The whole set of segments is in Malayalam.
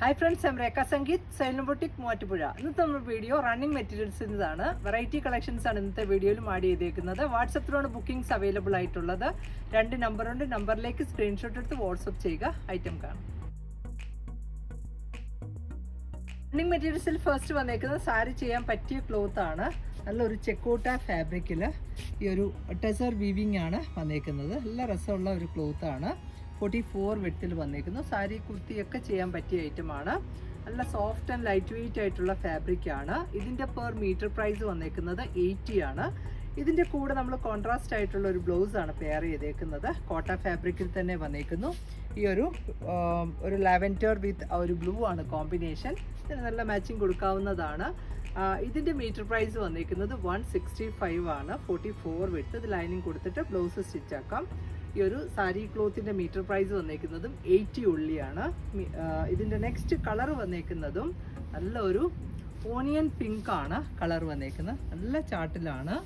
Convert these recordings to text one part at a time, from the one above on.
Hi friends M Rekha Sangeeth Xylem boutique Muvattupuzha ഇന്നത്തെ നമ്മുടെ വീഡിയോ റണ്ണിങ് മെറ്റീരിയൽസിന്റെതാണ് വെറൈറ്റി കളക്ഷൻസ് ആണ് ഇന്നത്തെ വീഡിയോയിലും ആഡ് ചെയ്തേക്കുന്നത്. വാട്സപ്പിലാണ് ബുക്കിംഗ്സ് അവൈലബിൾ ആയിട്ടുള്ളത്. രണ്ട് നമ്പറുണ്ട് നമ്പറിലേക്ക് സ്ക്രീൻഷോട്ട് എടുത്ത് വാട്സപ്പ് ചെയ്യുക. ഐറ്റം കാണും. റണ്ണിങ് മെറ്റീരിയൽസിൽ ഫസ്റ്റ് വന്നേക്കുന്നത് സാരി ചെയ്യാൻ പറ്റിയ ക്ലോത്ത് ആണ്. നല്ലൊരു ചെക്കോട്ട ഫാബ്രിക്കിൽ ഈ ഒരു ടെസർ വീവിങ് ആണ് വന്നേക്കുന്നത്. നല്ല രസമുള്ള ഒരു ക്ലോത്ത് ആണ്. ഫോർട്ടി ഫോർ വെട്ടിൽ വന്നിരിക്കുന്നു സാരി കുർത്തിയൊക്കെ ചെയ്യാൻ പറ്റിയ ഐറ്റമാണ് നല്ല സോഫ്റ്റ് ആൻഡ് ലൈറ്റ് വെയിറ്റ് ആയിട്ടുള്ള ഫാബ്രിക് ആണ്. ഇതിന്റെ പെർ മീറ്റർ പ്രൈസ് വന്നേക്കുന്നത് എയ്റ്റി ആണ്. ഇതിന്റെ കൂടെ നമ്മൾ കോൺട്രാസ്റ്റ് ആയിട്ടുള്ള ഒരു ബ്ലൗസ് ആണ് പെയർ ചെയ്തേക്കുന്നത്. കോട്ട ഫാബ്രിക്കിൽ തന്നെ വന്നേക്കുന്നു. ഈ ഒരു ഒരു ലാവൻഡർ വിത്ത് ഒരു ബ്ലൂ ആണ് കോമ്പിനേഷൻ ഇതിന് നല്ല മാച്ചിങ് കൊടുക്കാവുന്നതാണ്. ഇതിന്റെ മീറ്റർ പ്രൈസ് വന്നേക്കുന്നത് വൺ സിക്സ്റ്റി ഫൈവ് ആണ്. ഫോർട്ടി ഫോർ വിട്ട് ഇത് ലൈനിങ് കൊടുത്തിട്ട് ബ്ലൗസ് സ്റ്റിച്ച് ആക്കാം. ഈ ഒരു സാരി ക്ലോത്തിന്റെ മീറ്റർ പ്രൈസ് വന്നേക്കുന്നതും എയ്റ്റി ഉള്ളിയാണ്. ഇതിന്റെ നെക്സ്റ്റ് കളർ വന്നേക്കുന്നതും നല്ല ഒരു ഓണിയൻ പിങ്ക് ആണ് കളർ വന്നേക്കുന്നത്. നല്ല ചാട്ടിലാണ്.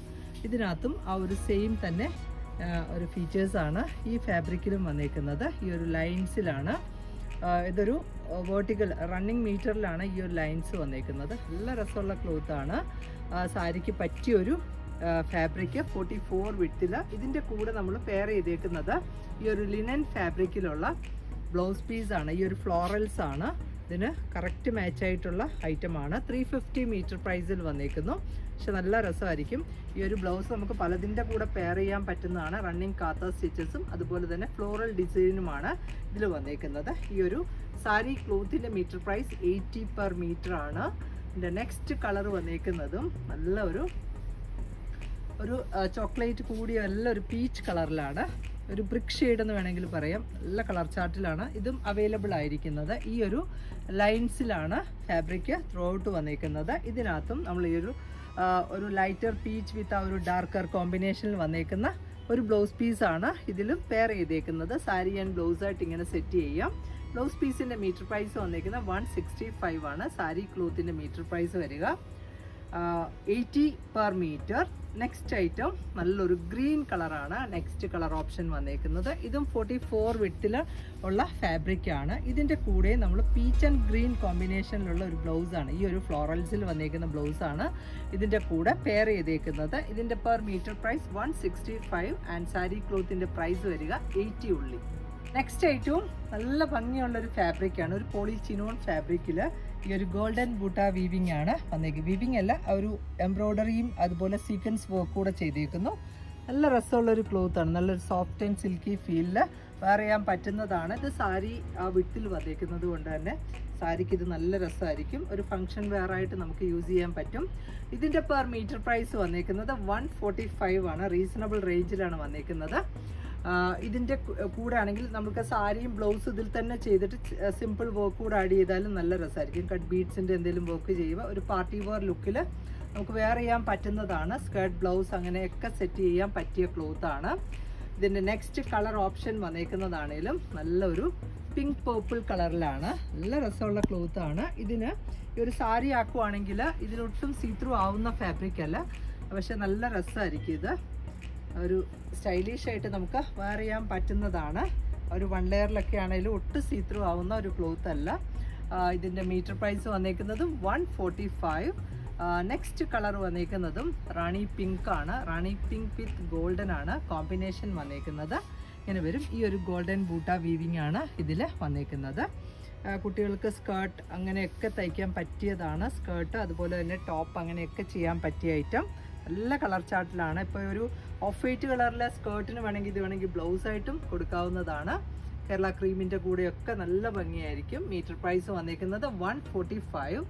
ഇതിനകത്തും ആ ഒരു സെയിം തന്നെ ഒരു ഫീച്ചേഴ്സാണ് ഈ ഫാബ്രിക്കിലും വന്നേക്കുന്നത്. ഈ ഒരു ലൈൻസിലാണ് ഇതൊരു വേർട്ടിക്കൽ റണ്ണിങ് മീറ്ററിലാണ് ഈ ഒരു ലൈൻസ് വന്നേക്കുന്നത്. നല്ല രസമുള്ള ക്ലോത്താണ് സാരിക്ക് പറ്റിയൊരു ഫാബ്രിക് ഫോർട്ടി ഫോർ വിട്ടിൽ ഇതിന്റെ കൂടെ നമ്മൾ പെയർ ചെയ്തേക്കുന്നത് ഈ ഒരു ലിനൻ ഫാബ്രിക്കിലുള്ള ബ്ലൗസ് പീസ് ആണ്. ഈ ഒരു ഫ്ലോറൽസ് ആണ്. ഇതിന് കറക്റ്റ് മാച്ച് ആയിട്ടുള്ള ഐറ്റം ആണ്. ത്രീ ഫിഫ്റ്റി മീറ്റർ പ്രൈസിൽ വന്നേക്കുന്നു. പക്ഷെ നല്ല രസമായിരിക്കും. ഈ ഒരു ബ്ലൗസ് നമുക്ക് പലതിന്റെ കൂടെ പെയർ ചെയ്യാൻ പറ്റുന്നതാണ്. റണ്ണിങ് കാത്ത സ്റ്റിച്ചസും അതുപോലെ തന്നെ ഫ്ലോറൽ ഡിസൈനുമാണ് ഇതിൽ വന്നേക്കുന്നത്. ഈ ഒരു sari ക്ലോത്തിന്റെ metre price eighty per metre ആണ്. ഇതിന്റെ നെക്സ്റ്റ് കളർ വന്നേക്കുന്നതും നല്ല ഒരു ഒരു ചോക്ലേറ്റ് കൂടിയ നല്ല ഒരു പീച്ച് കളറിലാണ്. ഒരു ബ്രിക്ക് ഷെയ്ഡ് എന്ന് വേണമെങ്കിൽ പറയാം. നല്ല കളർ ചാർട്ടിലാണ്. ഇതും അവൈലബിൾ ആയിരിക്കുന്നത്. ഈ ഒരു ലൈൻസിലാണ് ഫാബ്രിക് ത്രൂ ഔട്ട് വന്നേക്കുന്നത്. ഇതിനകത്തും നമ്മൾ ഈ ഒരു ഒരു ലൈറ്റർ പീച്ച് വിത്ത് ആ ഒരു ഡാർക്കർ കോമ്പിനേഷനിൽ വന്നേക്കുന്ന ഒരു ബ്ലൗസ് പീസാണ് ഇതിലും പെയർ ചെയ്തേക്കുന്നത്. സാരി ആൻഡ് ബ്ലൗസ് ആയിട്ട് ഇങ്ങനെ സെറ്റ് ചെയ്യാം. ബ്ലൗസ് പീസിന്റെ മീറ്റർ പ്രൈസ് വന്നേക്കുന്നത് വൺ സിക്സ്റ്റി ഫൈവ് ആണ്. സാരി ക്ലോത്തിന്റെ മീറ്റർ പ്രൈസ് വരിക. Eighty per metre next item നല്ലൊരു ഗ്രീൻ കളറാണ് നെക്സ്റ്റ് കളർ ഓപ്ഷൻ വന്നേക്കുന്നത്. ഇതും ഫോർട്ടി ഫോർ വിട്ടിൽ ഉള്ള ഫാബ്രിക്കാണ് ഇതിന്റെ കൂടെ നമ്മൾ പീച്ച് ആൻഡ് ഗ്രീൻ കോമ്പിനേഷനിലുള്ള ഒരു ബ്ലൗസാണ് ഈ ഒരു ഫ്ലോറൽസിൽ വന്നേക്കുന്ന ബ്ലൗസാണ് ഇതിന്റെ കൂടെ പെയർ ചെയ്തേക്കുന്നത്. ഇതിന്റെ per metre price one sixty five and sari ക്ലോത്തിന്റെ price വരിക എയ്റ്റി ഉള്ളി. നെക്സ്റ്റ് ഐറ്റവും നല്ല ഭംഗിയുള്ളൊരു ഫാബ്രിക്കാണ് ഒരു പോളിച്ചിനോൺ ചിനോൺ ഫാബ്രിക്കിൽ ഈ ഒരു ഗോൾഡൻ ബൂട്ട വീവിംഗ് ആണ് വന്നേക്കുന്നത്. വീവിംഗ് അല്ല ഒരു എംബ്രോയ്ഡറിയും അതുപോലെ സീക്വൻസ് വർക്ക് കൂടെ ചെയ്തേക്കുന്നു. നല്ല രസമുള്ള ഒരു ക്ലോത്ത് ആണ്. നല്ലൊരു സോഫ്റ്റ് ആൻഡ് സിൽക്കി ഫീലിൽ വെയർ ചെയ്യാൻ പറ്റുന്നതാണ്. ഇത് സാരി ആ വിട്ടിൽ വന്നേക്കുന്നത് കൊണ്ട് തന്നെ സാരിക്ക് ഇത് നല്ല രസമായിരിക്കും. ഒരു ഫംഗ്ഷൻ വെയർ ആയിട്ട് നമുക്ക് യൂസ് ചെയ്യാൻ പറ്റും. ഇതിന്റെ പെർ മീറ്റർ പ്രൈസ് വന്നേക്കുന്നത് വൺ ഫോർട്ടി ഫൈവ് ആണ് റീസണബിൾ റേഞ്ചിലാണ് വന്നേക്കുന്നത്. ഇതിന്റെ കൂടെ ആണെങ്കിൽ നമുക്ക് സാരിയും ബ്ലൗസ് ഇതിൽ തന്നെ ചെയ്തിട്ട് സിമ്പിൾ വർക്ക് കൂടെ ആഡ് ചെയ്താലും നല്ല രസമായിരിക്കും. കട്ട് ബീഡ്സിന്റെ എന്തെങ്കിലും വർക്ക് ചെയ്യുക. ഒരു പാർട്ടി വെയർ ലുക്കിൽ നമുക്ക് വെയർ ചെയ്യാൻ പറ്റുന്നതാണ്. സ്കേർട്ട് ബ്ലൗസ് അങ്ങനെയൊക്കെ സെറ്റ് ചെയ്യാൻ പറ്റിയ ക്ലോത്ത് ആണ്. ഇതിന്റെ നെക്സ്റ്റ് കളർ ഓപ്ഷൻ വന്നേക്കുന്നതാണേലും നല്ലൊരു പിങ്ക് പേർപ്പിൾ കളറിലാണ് നല്ല രസമുള്ള ക്ലോത്ത് ആണ്. ഇതിന് ഈ ഒരു സാരി ആക്കുവാണെങ്കിൽ ഇതിലൊട്ടും സീത്രൂ ആവുന്ന ഫാബ്രിക് അല്ല. പക്ഷെ നല്ല രസമായിരിക്കും ഇത്. ഒരു സ്റ്റൈലിഷ് ആയിട്ട് നമുക്ക് വെയർ ചെയ്യാൻ പറ്റുന്നതാണ്. ഒരു വൺ ലെയറിലൊക്കെ ആണെങ്കിലും ഒട്ടും സീത്രൂ ആവുന്ന ഒരു ക്ലോത്ത് അല്ല. ഇതിന്റെ metre price വന്നേക്കുന്നതും one forty five next colour വന്നേക്കുന്നതും rani pink ആണ്. റാണി പിങ്ക് വിത്ത് ഗോൾഡൻ ആണ് കോമ്പിനേഷൻ വന്നേക്കുന്നത്. ഇങ്ങനെ വരും. ഈ ഒരു ഗോൾഡൻ ബൂട്ട വീവിങ് ആണ് ഇതിൽ വന്നേക്കുന്നത്. കുട്ടികൾക്ക് സ്കേർട്ട് അങ്ങനെയൊക്കെ തയ്ക്കാൻ പറ്റിയതാണ്. സ്കേർട്ട് അതുപോലെ തന്നെ ടോപ്പ് അങ്ങനെയൊക്കെ ചെയ്യാൻ പറ്റിയ ഐറ്റം നല്ല കളർ ചാർട്ടിലാണ്. ഇപ്പോൾ ഒരു ഓഫ് വൈറ്റ് കളറിലെ സ്കേർട്ടിന് വേണമെങ്കിൽ ഇത് വേണമെങ്കിൽ ബ്ലൗസ് ആയിട്ടും കൊടുക്കാവുന്നതാണ്. കേരള ക്രീമിന്റെ കൂടെയൊക്കെ നല്ല ഭംഗിയായിരിക്കും. മീറ്റർ പ്രൈസ് വന്നേക്കുന്നത് വൺ ഫോർട്ടി ഫൈവ്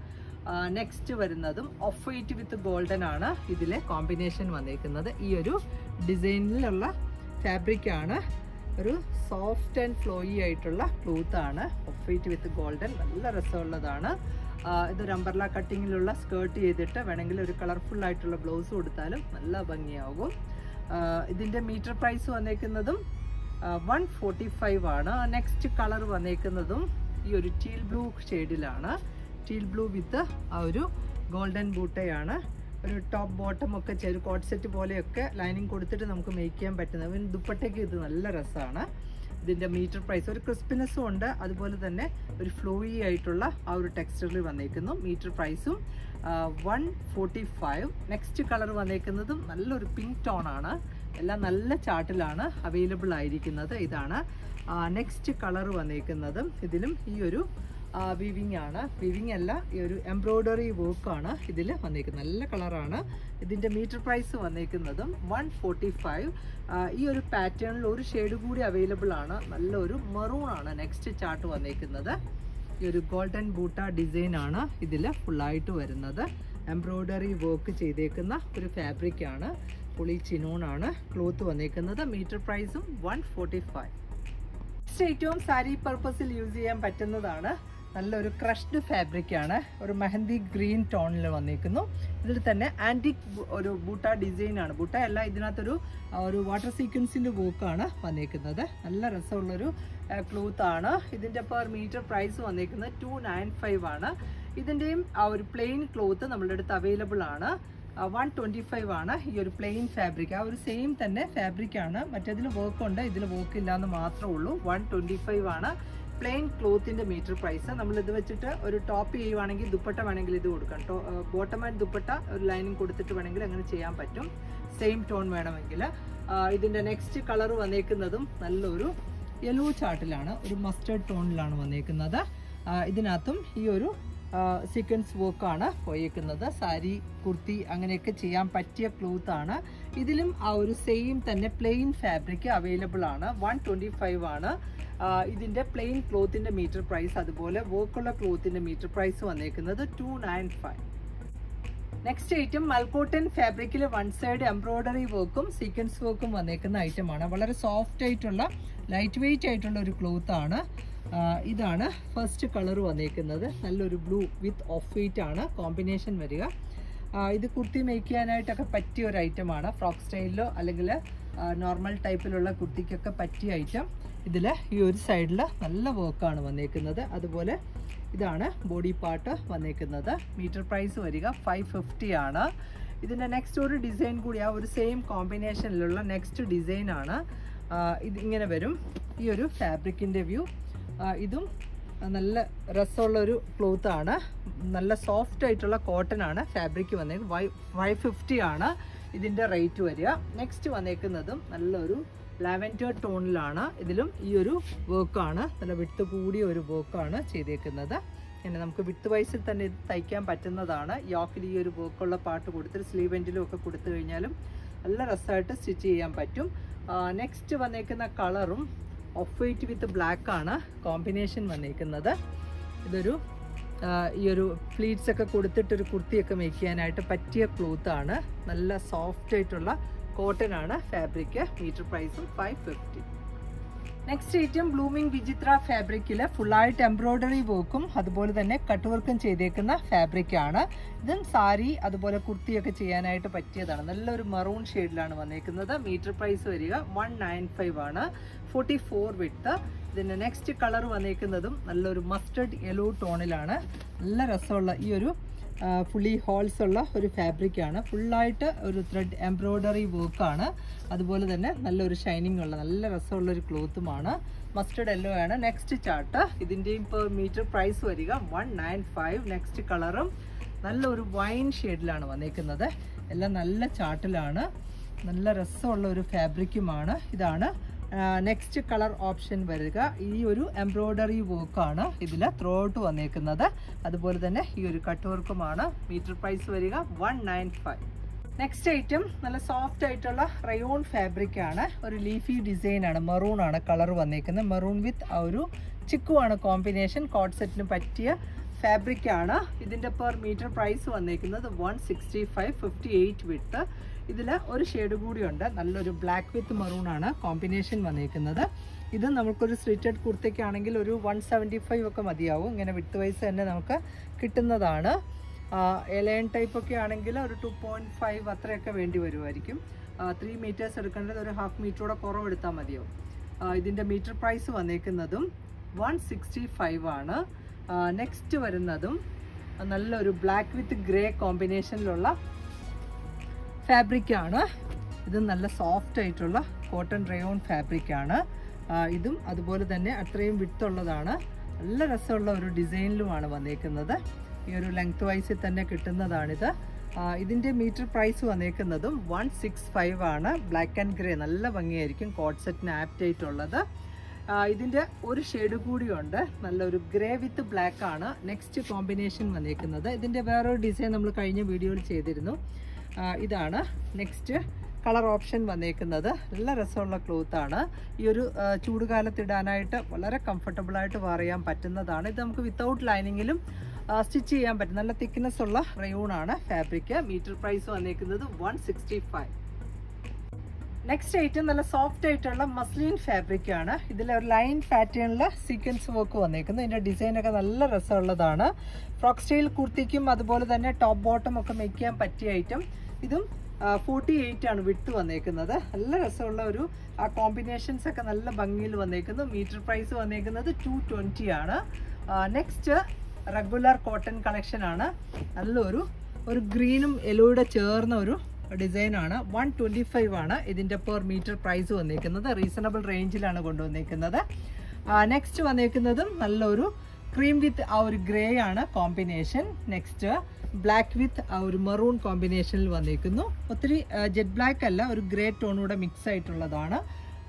നെക്സ്റ്റ് വരുന്നതും ഓഫ് വൈറ്റ് വിത്ത് ഗോൾഡൻ ആണ് ഇതിലെ കോമ്പിനേഷൻ വന്നേക്കുന്നത്. ഈ ഒരു ഡിസൈനിലുള്ള ഫാബ്രിക് ആണ്. ഒരു സോഫ്റ്റ് ആൻഡ് ഫ്ലോയി ആയിട്ടുള്ള ക്ലോത്ത് ആണ്. ഓഫ് വൈറ്റ് വിത്ത് ഗോൾഡൻ നല്ല രസമുള്ളതാണ്. ഇതൊരു അമ്പർല കട്ടിങ്ങിലുള്ള സ്കേർട്ട് ചെയ്തിട്ട് വേണമെങ്കിൽ ഒരു കളർഫുൾ ആയിട്ടുള്ള ബ്ലൗസ് കൊടുത്താലും നല്ല ഭംഗിയാകും. ഇതിന്റെ മീറ്റർ പ്രൈസ് വന്നേക്കുന്നതും വൺ ഫോർട്ടി ഫൈവ് ആണ്. നെക്സ്റ്റ് കളർ വന്നേക്കുന്നതും ഈ ഒരു ടീൽ ബ്ലൂ ഷെയ്ഡിലാണ് ടീൽ ബ്ലൂ വിത്ത് ആ ഒരു ഗോൾഡൻ ബൂട്ടയാണ് ഒരു ടോപ്പ് ബോട്ടം ഒക്കെ ചെയ്ത് കോട്ട് സെറ്റ് പോലെയൊക്കെ ലൈനിങ് കൊടുത്തിട്ട് നമുക്ക് മേക്ക് ചെയ്യാൻ പറ്റുന്നത്. പിന്നെ ദുപ്പട്ടയ്ക്ക് ഇത് നല്ല രസമാണ് ഇതിന്റെ മീറ്റർ പ്രൈസ് ഒരു ക്രിസ്പിനെസ്സും ഉണ്ട്. അതുപോലെ തന്നെ ഒരു ഫ്ലോയി ആയിട്ടുള്ള ആ ഒരു ടെക്സ്റ്ററിൽ വന്നേക്കുന്നു. മീറ്റർ പ്രൈസും one forty five next colour വന്നേക്കുന്നതും നല്ലൊരു പിങ്ക് ടോൺ ആണ്. എല്ലാം നല്ല ചാർട്ടിലാണ് അവൈലബിൾ ആയിരിക്കുന്നത്. ഇതാണ് നെക്സ്റ്റ് കളർ വന്നേക്കുന്നതും. ഇതിലും ഈ ഒരു വിവിങ് ആണ്. വിവിങ് അല്ല ഈ ഒരു എംബ്രോയ്ഡറി വർക്ക് ആണ് ഇതിൽ വന്നേക്കുന്നത്. നല്ല കളറാണ് ഇതിന്റെ മീറ്റർ പ്രൈസ് വന്നേക്കുന്നതും വൺ ഫോർട്ടി ഫൈവ് ഈ ഒരു പാറ്റേണിൽ ഒരു ഷെയ്ഡ് കൂടി അവൈലബിൾ ആണ്. നല്ലൊരു മെറൂൺ ആണ് നെക്സ്റ്റ് ചാർട്ട് വന്നേക്കുന്നത്. ഈ ഒരു ഗോൾഡൻ ബൂട്ട ഡിസൈൻ ആണ് ഇതിൽ ഫുള്ളായിട്ട് വരുന്നത്. എംബ്രോയ്ഡറി വർക്ക് ചെയ്തേക്കുന്ന ഒരു ഫാബ്രിക് ആണ്. പുളി ആണ് ക്ലോത്ത് വന്നേക്കുന്നത്. മീറ്റർ പ്രൈസും വൺ ഫോർട്ടി ഫൈവ് ഏറ്റവും സാരി പർപ്പസിൽ യൂസ് ചെയ്യാൻ പറ്റുന്നതാണ് നല്ലൊരു ക്രഷ്ഡ് ഫാബ്രിക് ആണ് ഒരു മെഹന്തി ഗ്രീൻ ടോണിൽ വന്നിരിക്കുന്നു. ഇതിൽ തന്നെ ആന്റിക് ഒരു ബൂട്ട ഡിസൈൻ ആണ്. ബൂട്ട അല്ല ഇതിനകത്തൊരു ഒരു വാട്ടർ സീക്വൻസിന്റെ വർക്കാണ് വന്നിരിക്കുന്നത്. നല്ല രസമുള്ളൊരു ക്ലോത്ത് ആണ്. ഇതിന്റെ പെർ മീറ്റർ പ്രൈസ് വന്നിരിക്കുന്നത് ടു നയൻ ഫൈവ് ആണ്. ഇതിന്റെയും ആ ഒരു പ്ലെയിൻ ക്ലോത്ത് നമ്മളുടെ അടുത്ത് അവൈലബിൾ ആണ്. വൺ ട്വന്റി ഫൈവ് ആണ് ഈ ഒരു പ്ലെയിൻ ഫാബ്രിക്. ആ ഒരു സെയിം തന്നെ ഫാബ്രിക് ആണ്. മറ്റേതിൽ വർക്ക് ഉണ്ട് ഇതിൽ വർക്ക് എന്ന് മാത്രമേ ഉള്ളൂ. വൺ ട്വന്റി ഫൈവ് ആണ്. പ്ലെയിൻ ക്ലോത്തിന്റെ മീറ്റർ പ്രൈസ് നമ്മൾ ഇത് വെച്ചിട്ട് ഒരു ടോപ്പ് ചെയ്യുവാണെങ്കിൽ ദുപ്പട്ട വേണമെങ്കിൽ ഇത് കൊടുക്കാം ബോട്ടം ആൻഡ് ദുപ്പട്ട ഒരു ലൈനിങ് കൊടുത്തിട്ട് വേണമെങ്കിൽ അങ്ങനെ ചെയ്യാൻ പറ്റും. സെയിം ടോൺ വേണമെങ്കിൽ. ഇതിന്റെ നെക്സ്റ്റ് കളർ വന്നേക്കുന്നതും നല്ലൊരു യെല്ലോ ചാർട്ടിലാണ് ഒരു മസ്റ്റേർഡ് ടോണിലാണ് വന്നേക്കുന്നത്. ഇതിനകത്തും ഈ ഒരു സീക്വൻസ് വർക്കാണ് പോയേക്കുന്നത്. സാരി കുർത്തി അങ്ങനെയൊക്കെ ചെയ്യാൻ പറ്റിയ ക്ലോത്ത് ആണ്. ഇതിലും ആ ഒരു സെയിം തന്നെ പ്ലെയിൻ ഫാബ്രിക് അവൈലബിൾ ആണ്. വൺ ട്വന്റി ഫൈവ് ആണ്. ഇതിന്റെ പ്ലെയിൻ ക്ലോത്തിന്റെ മീറ്റർ പ്രൈസ് അതുപോലെ വർക്കുള്ള ക്ലോത്തിന്റെ മീറ്റർ പ്രൈസ് വന്നേക്കുന്നത് two nine five next item mul cotton ഫാബ്രിക്കിൽ വൺ സൈഡ് എംബ്രോയ്ഡറി വർക്കും സീക്വൻസ് വർക്കും വന്നേക്കുന്ന ഐറ്റമാണ് വളരെ സോഫ്റ്റ് ആയിട്ടുള്ള ലൈറ്റ് വെയിറ്റ് ആയിട്ടുള്ള ഒരു ക്ലോത്ത് ആണ്. ഇതാണ് ഫസ്റ്റ് കളർ വന്നേക്കുന്നത്. നല്ലൊരു ബ്ലൂ വിത്ത് ഓഫ് വൈറ്റ് ആണ്. കോമ്പിനേഷൻ വരിക. ഇത് കുർത്തി മേക്ക് ചെയ്യാനായിട്ടൊക്കെ പറ്റിയ ഒരു ഐറ്റമാണ് ഫ്രോക്ക് സ്റ്റൈലിലോ അല്ലെങ്കിൽ നോർമൽ ടൈപ്പിലുള്ള കുർത്തിക്കൊക്കെ പറ്റിയ ഐറ്റം ഇതിൽ ഈ ഒരു സൈഡിൽ നല്ല വർക്കാണ് വന്നേക്കുന്നത്. അതുപോലെ ഇതാണ് ബോഡി പാർട്ട് വന്നേക്കുന്നത്. മീറ്റർ പ്രൈസ് വരിക ഫൈവ് ഫിഫ്റ്റി ആണ്. ഇതിന്റെ നെക്സ്റ്റ് ഒരു ഡിസൈൻ കൂടി ആ ഒരു സെയിം കോമ്പിനേഷനിലുള്ള നെക്സ്റ്റ് ഡിസൈനാണ് ഇത് ഇങ്ങനെ വരും. ഈ ഒരു ഫാബ്രിക്കിന്റെ വ്യൂ ഇതും നല്ല രസമുള്ള ഒരു ക്ലോത്ത് ആണ്. നല്ല സോഫ്റ്റ് ആയിട്ടുള്ള കോട്ടൺ ആണ് ഫാബ്രിക് വന്നേക്കുന്നത്. ഫൈവ് ഫിഫ്റ്റി ആണ് ഇതിന്റെ റേറ്റ് വരിക. നെക്സ്റ്റ് വന്നേക്കുന്നതും നല്ലൊരു ലാവൻഡർ ടോണിലാണ് ഇതിലും ഈ ഒരു വർക്കാണ് നല്ല വിട്ട് കൂടിയ ഒരു വർക്കാണ് ചെയ്തേക്കുന്നത്. പിന്നെ നമുക്ക് വിട്ട് വൈസിൽ തന്നെ ഇത് തയ്ക്കാൻ പറ്റുന്നതാണ്. യോക്കിൽ ഈ ഒരു വർക്കുള്ള പാട്ട് കൊടുത്തിട്ട് സ്ലീവ് എൻഡിലും ഒക്കെ കൊടുത്തു കഴിഞ്ഞാലും നല്ല രസമായിട്ട് സ്റ്റിച്ച് ചെയ്യാൻ പറ്റും. നെക്സ്റ്റ് വന്നേക്കുന്ന കളറും ഓഫ് വൈറ്റ് വിത്ത് ബ്ലാക്ക് ആണ് കോമ്പിനേഷൻ വന്നേക്കുന്നത്. ഇതൊരു ഈ ഒരു ഫ്ലീറ്റ്സ് ഒക്കെ കൊടുത്തിട്ട് ഒരു കുർത്തിയൊക്കെ മേക്ക് ചെയ്യാനായിട്ട് പറ്റിയ ക്ലോത്താണ് നല്ല സോഫ്റ്റ് ആയിട്ടുള്ള കോട്ടൺ ആണ് ഫാബ്രിക്. മീറ്റർ പ്രൈസും five fifty next item blooming Vichitra ഫാബ്രിക്കിൽ ഫുള്ളായിട്ട് എംബ്രോയ്ഡറി വർക്കും അതുപോലെ തന്നെ കട്ട് വർക്കും ചെയ്തേക്കുന്ന ഫാബ്രിക് ആണ്. ഇതും സാരി അതുപോലെ കുർത്തിയൊക്കെ ചെയ്യാനായിട്ട് പറ്റിയതാണ്. നല്ലൊരു മറൂൺ ഷെയ്ഡിലാണ് വന്നേക്കുന്നത്. മീറ്റർ പ്രൈസ് വരിക വൺ നയൻ ഫൈവ് ആണ്. ഫോർട്ടി ഫോർ വിട്ട് ഇതിന്റെ നെക്സ്റ്റ് കളർ വന്നേക്കുന്നതും നല്ലൊരു മസ്റ്റർഡ് യെല്ലോ ടോണിലാണ് നല്ല രസമുള്ള ഈ ഒരു ഫുള്ളി ഹോൾസ് ഉള്ള ഒരു ഫാബ്രിക് ആണ്. ഫുള്ളായിട്ട് ഒരു ത്രെഡ് എംബ്രോയ്ഡറി വർക്കാണ് അതുപോലെ തന്നെ നല്ലൊരു ഷൈനിങ് ഉള്ള നല്ല രസമുള്ള ഒരു ക്ലോത്തുമാണ് മസ്റ്റർഡ് യെല്ലോ ആണ്. നെക്സ്റ്റ് ചാർട്ട് ഇതിന്റെയും ഇപ്പോൾ മീറ്റർ പ്രൈസ് വരിക വൺ നയൻ ഫൈവ് നെക്സ്റ്റ് കളറും നല്ലൊരു വൈൻ ഷെയ്ഡിലാണ് വന്നേക്കുന്നത്. എല്ലാം നല്ല ചാർട്ടിലാണ് നല്ല രസമുള്ള ഒരു ഫാബ്രിക്കുമാണ് ഇതാണ് നെക്സ്റ്റ് കളർ ഓപ്ഷൻ വരിക. ഈ ഒരു എംബ്രോയ്ഡറി വർക്കാണ് ഇതിൽ ത്രോ ഔട്ട് വന്നേക്കുന്നത്. അതുപോലെ തന്നെ ഈ ഒരു കട്ട് വർക്കുമാണ് മീറ്റർ പ്രൈസ് വരിക one nine five next item നല്ല സോഫ്റ്റ് ആയിട്ടുള്ള റയോൺ ഫാബ്രിക് ആണ്. ഒരു ലീഫി ഡിസൈൻ ആണ്. മെറൂൺ ആണ് കളർ വന്നേക്കുന്നത്. മെറൂൺ വിത്ത് ഒരു ചിക്കു ആണ് കോമ്പിനേഷൻ കോട്ട് സെറ്റിന് പറ്റിയ ഫാബ്രിക് ആണ്. ഇതിന്റെ പെർ മീറ്റർ പ്രൈസ് വന്നേക്കുന്നത് one sixty five fifty eight വിട്ട് ഇതിൽ ഒരു ഷെയ്ഡ് കൂടിയുണ്ട്. നല്ലൊരു ബ്ലാക്ക് വിത്ത് മറൂൺ ആണ് കോമ്പിനേഷൻ വന്നിരിക്കുന്നത് ഇത് നമുക്കൊരു സ്ലിറ്റഡ് കുർത്തയ്ക്കാണെങ്കിൽ ഒരു വൺ സെവന്റി ഫൈവ് ഒക്കെ മതിയാവും. ഇങ്ങനെ വിത്ത് വൈസ് തന്നെ നമുക്ക് കിട്ടുന്നതാണ്. എലയൺ ടൈപ്പ് ഒക്കെ ആണെങ്കിൽ ഒരു ടു പോയിന്റ് ഫൈവ് അത്രയൊക്കെ വേണ്ടി വരുമായിരിക്കും. ത്രീ മീറ്റേഴ്സ് എടുക്കേണ്ടത് ഒരു ഹാഫ് മീറ്ററോടെ കുറവെടുത്താൽ മതിയാവും. ഇതിന്റെ മീറ്റർ പ്രൈസ് വന്നേക്കുന്നതും വൺ സിക്സ്റ്റി ഫൈവ് ആണ്. നെക്സ്റ്റ് വരുന്നതും നല്ലൊരു ബ്ലാക്ക് വിത്ത് ഗ്രേ കോമ്പിനേഷനിലുള്ള ഫാബ്രിക് ആണ് ഇത് നല്ല സോഫ്റ്റ് ആയിട്ടുള്ള കോട്ടൺ റയോൺ ഫാബ്രിക് ആണ് ആ, ഇതും അതുപോലെ തന്നെ അത്രയും വിട്ടുള്ളതാണ് നല്ല രസമുള്ള ഒരു ഡിസൈനിലുമാണ് വന്നേക്കുന്നത്. ഈ ഒരു ലെങ്ത് വൈസിൽ തന്നെ കിട്ടുന്നതാണിത്. ഇതിന്റെ മീറ്റർ പ്രൈസ് വന്നേക്കുന്നതും വൺ സിക്സ് ഫൈവ് ആണ്. ബ്ലാക്ക് ആൻഡ് ഗ്രേ നല്ല ഭംഗിയായിരിക്കും സെറ്റിന് ആപ്റ്റ് ആയിട്ടുള്ളത്. ഇതിന്റെ ഒരു ഷെയ്ഡ് കൂടിയുണ്ട് നല്ലൊരു ഗ്രേ വിത്ത് ബ്ലാക്ക് ആണ്. നെക്സ്റ്റ് കോമ്പിനേഷൻ വന്നേക്കുന്നത്. ഇതിന്റെ വേറൊരു ഡിസൈൻ നമ്മൾ കഴിഞ്ഞ വീഡിയോയിൽ ചെയ്തിരുന്നു. ഇതാണ് നെക്സ്റ്റ് കളർ ഓപ്ഷൻ വന്നേക്കുന്നത്. നല്ല രസമുള്ള ക്ലോത്ത് ആണ്. ഈ ഒരു ചൂട് ചൂടുകാലത്ത് ഇടാനായിട്ട് വളരെ കംഫർട്ടബിളായിട്ട് wear ചെയ്യാൻ പറ്റുന്നതാണ്. ഇത് നമുക്ക് വിത്തൗട്ട് ലൈനിങ്ങിലും സ്റ്റിച്ച് ചെയ്യാൻ പറ്റും. നല്ല തിക്നെസ് ഉള്ള റയൂണാണ് ഫാബ്രിക് മീറ്റർ പ്രൈസ് വന്നേക്കുന്നത് one sixty five next item നല്ല സോഫ്റ്റ് ആയിട്ടുള്ള മസ്ലിൻ ഫാബ്രിക് ആണ്. ഇതിൽ ഒരു ലൈൻ പാറ്റേണിൽ സീക്വൻസ് വർക്ക് വന്നേക്കുന്നത് ഇതിന്റെ ഡിസൈൻ ഒക്കെ നല്ല രസമുള്ളതാണ്. ഫ്രോക്ക് സ്റ്റൈൽ കുർത്തിക്കും അതുപോലെ തന്നെ ടോപ്പ് ബോട്ടം ഒക്കെ മേക്ക് ചെയ്യാൻ പറ്റിയ ഐറ്റം ഇതും ഫോർട്ടി എയ്റ്റ് ആണ് വിട്ട് വന്നേക്കുന്നത്. നല്ല രസമുള്ള ഒരു ആ കോമ്പിനേഷൻസ് ഒക്കെ നല്ല ഭംഗിയിൽ വന്നേക്കുന്നു. മീറ്റർ പ്രൈസ് വന്നേക്കുന്നത് ടു ട്വന്റി ആണ്. നെക്സ്റ്റ് റെഗുലർ കോട്ടൺ കളക്ഷൻ ആണ്. നല്ലൊരു ഒരു ഗ്രീനും യെല്ലോയുടെ ചേർന്ന ഒരു ഡിസൈനാണ് വൺ ട്വന്റി ഫൈവ് ആണ് ഇതിന്റെ പെർ മീറ്റർ പ്രൈസ് വന്നേക്കുന്നത്. റീസണബിൾ റേഞ്ചിലാണ് കൊണ്ടുവന്നേക്കുന്നത്. നെക്സ്റ്റ് വന്നേക്കുന്നതും നല്ലൊരു ക്രീം വിത്ത് ആ ഒരു ഗ്രേ ആണ് കോമ്പിനേഷൻ. നെക്സ്റ്റ് ബ്ലാക്ക് വിത്ത് ആ ഒരു മെറൂൺ കോമ്പിനേഷനിൽ വന്നേക്കുന്നു. ഒത്തിരി ജെറ്റ് ബ്ലാക്ക് അല്ല ഒരു ഗ്രേ ടോണൂടെ മിക്സ് ആയിട്ടുള്ളതാണ്.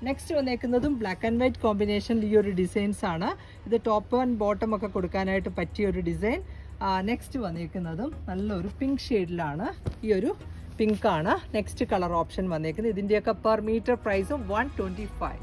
നെക്സ്റ്റ് വന്നേക്കുന്നതും ബ്ലാക്ക് ആൻഡ് വൈറ്റ് കോമ്പിനേഷനിൽ ഈ ഒരു ഡിസൈൻസ് ആണ്. ഇത് ടോപ്പ് ആൻഡ് ബോട്ടം ഒക്കെ കൊടുക്കാനായിട്ട് പറ്റിയ ഒരു ഡിസൈൻ നെക്സ്റ്റ് വന്നേക്കുന്നതും നല്ലൊരു പിങ്ക് ഷെയ്ഡിലാണ് ഈ ഒരു പിങ്ക് ആണ്. നെക്സ്റ്റ് കളർ ഓപ്ഷൻ വന്നേക്കുന്നത്. ഇതിന്റെയൊക്കെ പെർ മീറ്റർ പ്രൈസും വൺ ട്വന്റി ഫൈവ്